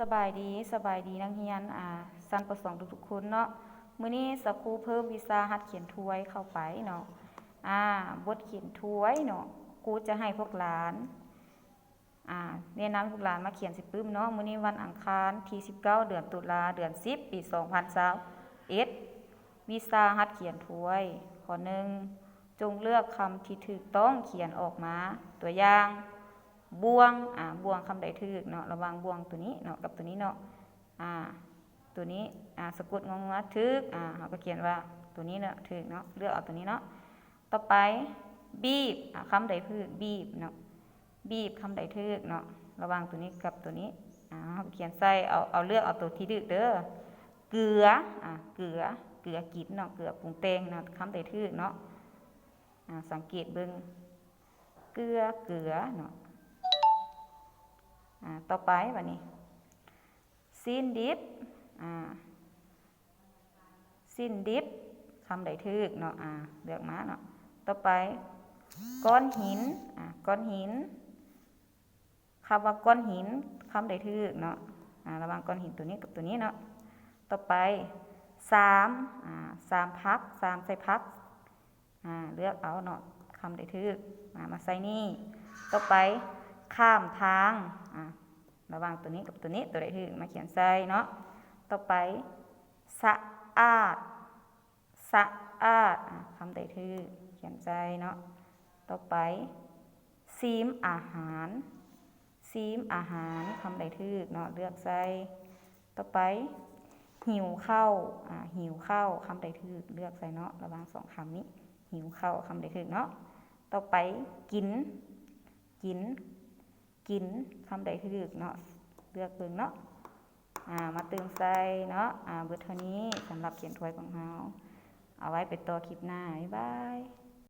สบายดีสบายดีนักเรียนอ่าสันประสงค์ทุกๆคนเนาะมื้อนี้สกครูเพิ่มวิชาหัดเขียนถ้วยเข้าไปเนาะอ่าบทเขียนถ้วยเนาะครูจะให้พวกหลานอ่าแนะนำพวกหลานมาเขียนสิปึ้มเนาะมื้อนี้วันอังคารที่19 เดือนตุลาเดือน 10 ปี2021วิชาหัดเขียนถ้วยข้อหนึ่งจงเลือกคำที่ถูกต้องเขียนออกมา ตัวอย่าง บ่วงอ่าบ่วงคำใดถูกเนาะระวังบ่วงตัวนี้เนาะกับตัวนี้เนาะอ่าตัวนี้อ่าสะกดงงงถูกอ่าเราก็เขียนว่าตัวนี้เนาะถูกเนาะเลือกเอาตัวนี้เนาะต่อไปบีบอ่าคำใดถูกบีบเนาะบีบคำใดถูกเนาะระวังตัวนี้กับตัวนี้อ่าเราเขียนใส่เอาเอาเลือกเอาตัวที่ถูกเด้อเกลืออ่าเกลือเกลือกินเนาะเกลือปรุงแต่งเนาะคำใดถูกเนาะอ่าสังเกตเบิ่งเกลือเกลือเนาะ ต่อไปวันนี้สิ้นดิบสิ้นดิบคำใดทึกเนาะเลือกมาเนาะต่อไป ก้อนหินก้อนหินคำว่าก้อนหินคำใดทึกเนาะระว่างก้อนหินตัวนี้กับตัวนี้เนาะต่อไปสามสามพักสามใส่พักเลือกเอาเนาะคำใดทึกมาใส่นี่ ต่อไปข้ามทาง ระหว่างตัวนี้กับตัวนี้ตัวใดถึงมาเขียนใส่เนาะต่อไปสะอาดสะอาดคำใดถึงเขียนใส่เนาะต่อไปซีมอาหารซีมอาหารคำใดถึกเนาะเลือกใส่ต่อไปหิวเข้าอ่าหิวเข้าคำใดถึกเลือกใส่เนาะระหว่างสองคำนี้หิวเข้าคำใดถึกเนาะต่อไปกิน กิน กินคำใดที่ถูกเนาะเลือกเบิ่งเนาะอ่ามาเติมใส่เนาะอ่าเบิดเท่านี้สำหรับเขียนถ้วยของเราเอาไว้ไปต่อคลิปหน้าบ๊ายบาย